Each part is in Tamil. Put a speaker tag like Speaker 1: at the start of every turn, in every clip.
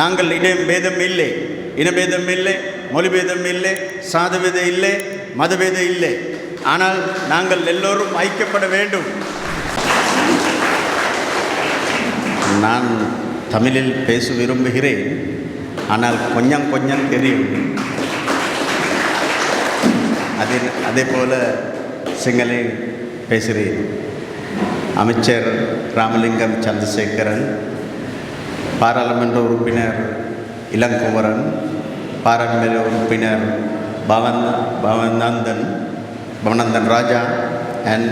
Speaker 1: நாங்கள் இடம் பேதம் இல்லை இனபேதம் இல்லை மொழிபேதம் இல்லை சாதபேதம் இல்லை மதபேதம் இல்லை. ஆனால் நாங்கள் எல்லோரும் ஐக்கியப்பட வேண்டும். நான் தமிழில் பேச விரும்புகிறேன் ஆனால் கொஞ்சம் கொஞ்சம் தெரியும். அதே அதே போல் சிங்களை பேசுகிறேன். அமைச்சர் ராமலிங்கம் சந்திரசேகரன் பாராளுமன்ற உறுப்பினர் இளங்குமரன் பாராளுமன்ற உறுப்பினர் பவன் பவனந்தன் பவனந்தன் ராஜா அண்ட்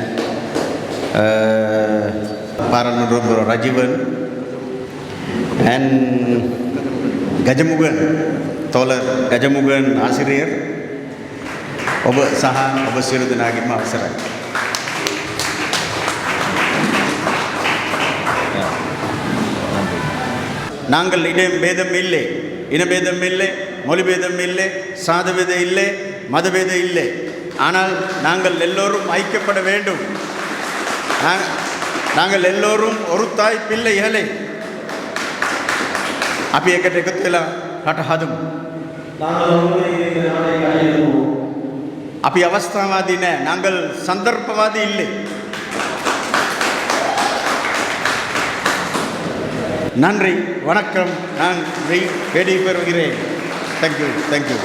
Speaker 1: பாராளுமன்ற உறுப்பினர் ரஜீவன் அண்ட் கஜமுகன் தோழர் கஜமுகன் ஆசிரியர் ஒப சஹா ஒபசீருதன் ஆகிமா அவசரம் நாங்கள் இடம் பேதம் இல்லை இனபேதம் இல்லை மொழிபேதம் இல்லை சாதபேதம் இல்லை மதபேதம் இல்லை ஆனால் நாங்கள் எல்லோரும் ஐக்கியப்பட வேண்டும் நா- நாங்கள் எல்லோரும் ஒரு தாய் பிள்ளைகளை අපි එකට එකතු වෙලා රට හදමු.
Speaker 2: நாங்கள் வந்து இந்த நாட்டை கட்டியிருக்கோம்
Speaker 1: අපි අවස්ථාවාදී නෑ. நாங்கள் சந்தர்ப்பவாதி இல்லை. நன்றி வணக்கம். நான் வெய்- வெடி பெறுகிறேன். Thank you thank you